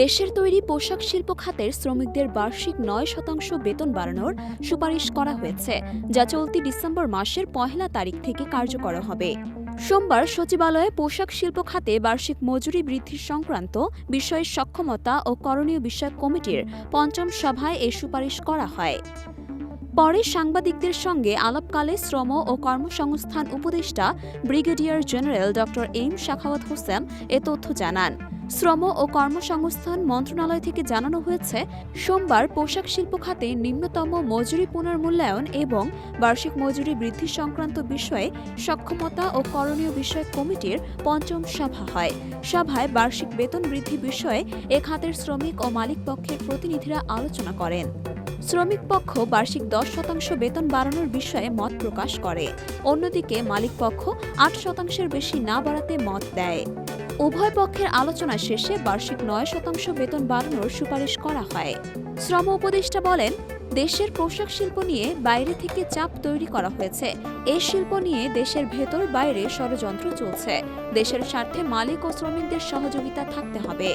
দেশের তৈরি পোশাক শিল্প খাতের শ্রমিকদের বার্ষিক নয় শতাংশ বেতন বাড়ানোর সুপারিশ করা হয়েছে, যা চলতি ডিসেম্বর মাসের পহেলা তারিখ থেকে কার্যকর হবে। সোমবার সচিবালয়ে পোশাক শিল্প খাতে বার্ষিক মজুরি বৃদ্ধি সংক্রান্ত বিষয়ে সক্ষমতা ও করণীয় বিষয়ক কমিটির পঞ্চম সভায় এ সুপারিশ করা হয়। পরে সাংবাদিকদের সঙ্গে আলাপকালে শ্রম ও কর্মসংস্থান উপদেষ্টা ব্রিগেডিয়ার জেনারেল ড এম শাখাওয়াত হোসেন এ তথ্য জানান। শ্রম ও কর্মসংস্থান মন্ত্রণালয় থেকে জানানো হয়েছে, সোমবার পোশাক শিল্প খাতে নিম্নতম মজুরি পুনর্মূল্যায়ন এবং বার্ষিক মজুরি বৃদ্ধি সংক্রান্ত বিষয়ে সক্ষমতা ও করণীয় বিষয়ক কমিটির পঞ্চম সভা হয়। সভায় বার্ষিক বেতন বৃদ্ধি বিষয়ে এ খাতের শ্রমিক ও মালিক পক্ষের প্রতিনিধিরা আলোচনা করেন। শ্রমিক পক্ষ বার্ষিক দশ শতাংশ বেতন বাড়ানোর বিষয়ে মত প্রকাশ করে। অন্যদিকে মালিক পক্ষ আট শতাংশের বেশি না বাড়াতে মত দেয়। উভয় পক্ষের আলোচনা শেষে বার্ষিক নয় শতাংশ বেতন বাড়ানোর সুপারিশ করা হয়। শ্রম উপদেষ্টা বলেন, দেশের পোশাক শিল্প নিয়ে বাইরে থেকে চাপ তৈরি করা হয়েছে। এই শিল্প নিয়ে দেশের ভেতর বাইরে ষড়যন্ত্র চলছে। দেশের স্বার্থে মালিক ও শ্রমিকদের সহযোগিতা থাকতে হবে।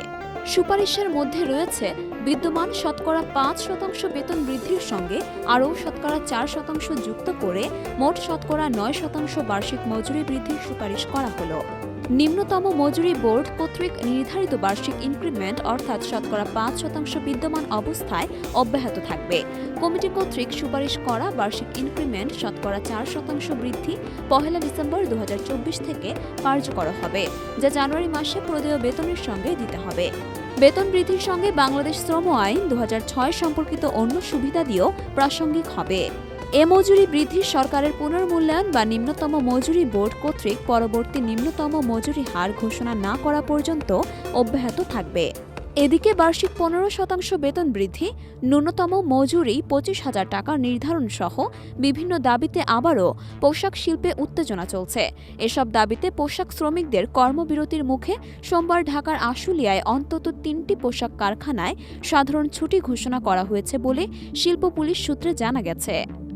সুপারিশের মধ্যে রয়েছে, বিদ্যমান শতকরা পাঁচ শতাংশ বেতন বৃদ্ধির সঙ্গে আরও শতকরা চার শতাংশ যুক্ত করে মোট শতকরা নয় শতাংশ বার্ষিক মজুরি বৃদ্ধির সুপারিশ করা হলো। নিম্নতম মজুরি বোর্ড কর্তৃক নির্ধারিত বার্ষিক ইনক্রিমেন্ট অর্থাৎ শতকরা পাঁচ শতাংশ বিদ্যমান অবস্থায় অব্যাহত থাকবে। কমিটি কর্তৃক সুপারিশ করা বার্ষিক ইনক্রিমেন্ট শতকরা চার শতাংশ বৃদ্ধি পহেলা ডিসেম্বর দু হাজার চব্বিশ থেকে কার্যকর হবে, যা জানুয়ারি মাসে প্রদেয় বেতনের সঙ্গে দিতে হবে। বেতন বৃদ্ধির সঙ্গে বাংলাদেশ শ্রম আইন দু হাজার ছয় সম্পর্কিত অন্য সুবিধা দিয়েও প্রাসঙ্গিক হবে। এ মজুরি বৃদ্ধি সরকারের পুনর্মূল্যায়ন বা নিম্নতম মজুরি বোর্ড কর্তৃক পরবর্তী নিম্নতম মজুরি হার ঘোষণা না করা পর্যন্ত অব্যাহত থাকবে। এদিকে বার্ষিক পনেরো শতাংশ বেতন বৃদ্ধি, ন্যূনতম মজুরি পঁচিশ হাজার টাকা নির্ধারণ সহ বিভিন্ন দাবিতে আবারও পোশাক শিল্পে উত্তেজনা চলছে। এসব দাবিতে পোশাক শ্রমিকদের কর্মবিরতির মুখে সোমবার ঢাকার আশুলিয়ায় অন্তত তিনটি পোশাক কারখানায় সাধারণ ছুটি ঘোষণা করা হয়েছে বলে শিল্প পুলিশ সূত্রে জানা গেছে।